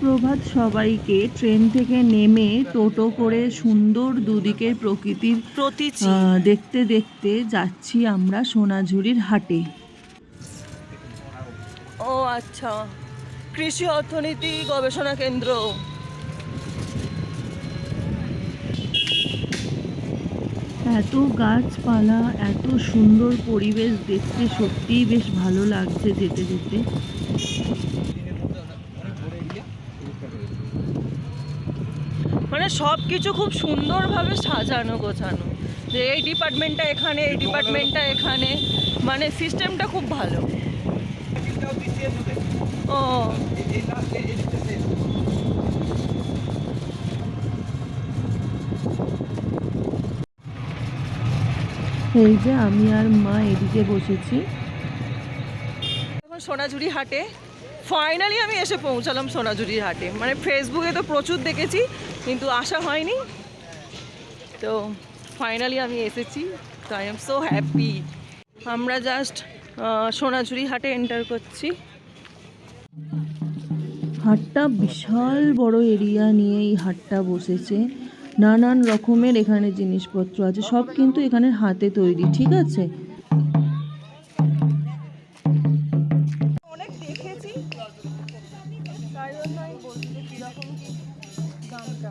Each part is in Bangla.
সুপ্রভাত সবাইকে। ট্রেন থেকে নেমে টোটো করে সুন্দর দুদিকের প্রকৃতির প্রতীচি আহ, দেখতে দেখতে যাচ্ছি আমরা সোনাঝুরির হাটে। ও আচ্ছা। কৃষি অর্থনীতি গবেষণা কেন্দ্র। এত গাছপালা এত সুন্দর পরিবেশ দেখতে সত্যিই বেশ ভালো লাগছে যেতে যেতে। সব কিছু খুব সুন্দরভাবে সাজানো গোছানো। যে এই ডিপার্টমেন্টটা এখানে এই ডিপার্টমেন্টটা এখানে মানে সিস্টেমটা খুব ভালো। ও। এই যে আমি আর মা এদিকে বসেছি। এখন সোনাঝুরি হাটে। ফাইনালি আমি এসে পৌঁছালাম সোনাঝুরি হাটে। মানে ফেসবুকে তো প্রচুর দেখেছি। কিন্তু আসা হয়নি। তো ফাইনালি আমি এসেছি। তো আই এম সো হ্যাপি আমরা জাস্ট সোনাঝুরি হাটে এন্টার করছি। হাটটা বিশাল বড় এরিয়া নিয়ে এই হাটটা বসেছে। নানান রকমের এখানে জিনিসপত্র আছে। সব কিন্তু এখানে হাতে তৈরি ঠিক আছে? অনেক দেখেছি। তাই জন্য আমি বলছি কীরকম দামটা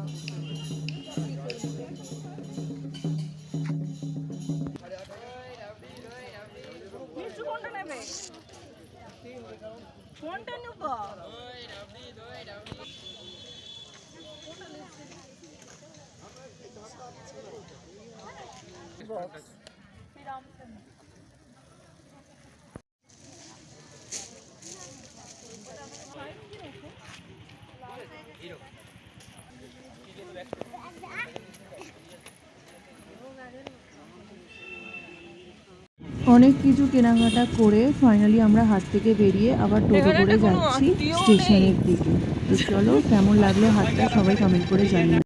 মিষ্টি কোনটা নেবে? কোনটা নেব? অনেক কিছু কেনাকাটা করে ফাইনালি আমরা হাত থেকে বেরিয়ে আবার টোটো করে যাচ্ছি। স্টেশনের দিকে তো চলো কেমন লাগল হাতটা সবাই কমেন্ট করে জানিও